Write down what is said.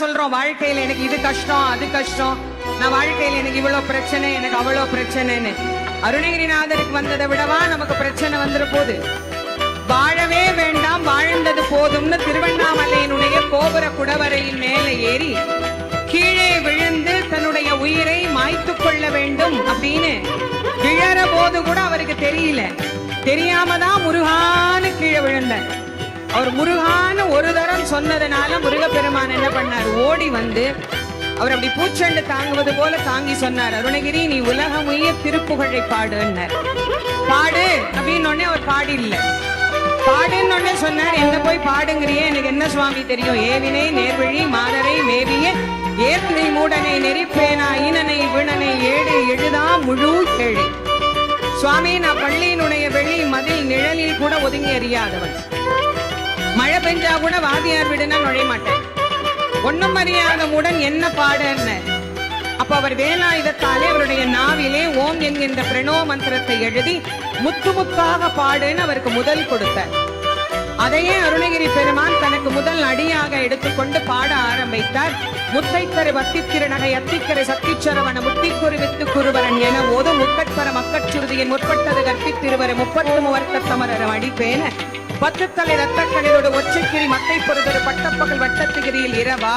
சொல்றோம் வாழ்க்கையில எனக்கு இது கஷ்டம் அது கஷ்டம். நான் வாழ்க்கையில எனக்கு இவ்வளவு பிரச்சனை எனக்கு அவ்வளவு பிரச்சனைன்னு. அருணகிரிநாதருக்கு வந்ததை விடவா நமக்கு பிரச்சனை வந்துட போகுது வாழவே வேண்டாம் வாழ்ந்தது போதும்னு திருவண்ணாமலையினுடைய கோபுர குடவரையின் மேலே ஏறி கீழே விழுந்து தன்னுடைய உயிரை மாய்த்து கொள்ள வேண்டும் அப்படின்னு விழற போது கூட அவருக்கு தெரியல. தெரியாம தான் முருகான்னு கீழே விழுந்தார் அவர் முருகான் ஒரு தரம் சொன்னதுனால முருகப்பெருமான் என்ன பண்ணார்? ஓடி வந்து அவர் அப்படி பூச்செண்டு தாங்குவது போல தாங்கி சொன்னார். அருணகிரி நீ உலகம் உய்ய திருப்புகழை பாடுன்னார். பாடு அப்படின்னு உடனே அவர் பாடில்ல. பாடுன்னு உடனே சொன்னார் என்ன போய் பாடுங்கிறியே? எனக்கு என்ன சுவாமி தெரியும்? ஏவினை நேர்வழி மாதரை மேவிய ஏற்கனை மூடனை நெறிப்பேனா ஈனனை விணனை ஏடு எழுதா முழு ஏழை. சுவாமி நான் பள்ளியினுடைய வெளி மதில் நிழலில் கூட ஒதுங்கி அறியாதவன். செஞ்சா கூட வாதியார் வீடுனா நுழைய மாட்டேன். ஒண்ணும் அறியாத என்ன பாடுன்னு. அப்ப அவர் வேலாயுதத்தாலே அவருடைய நாவிலே ஓம் என்கின்ற பிரணோ மந்திரத்தை எழுதி முத்து முத்தாக பாடுன்னு அவருக்கு முதல் கொடுத்தார் அதையே அருணகிரி பெருமான் தனக்கு முதல் அடியாக எடுத்துக்கொண்டு பாட ஆரம்பித்தார். முத்தைக்கரை வத்தித்திருநகை அத்திக்கரை சக்திச்சரவன முத்திக்குரு வித்து குருவரன் என ஓதும் முக்கட்பர மக்கட்சுருதியின் முற்பட்டது கற்பித்திருவரை முப்பத்து மூவர்க்க சமரர அடிப்பேன பத்து தலை ரத்தக்களிரோடு ஒச்சைக்கிரி மத்தை பொறுதொரு பட்டப்பகல் வட்டத்துகிரியில் இரவா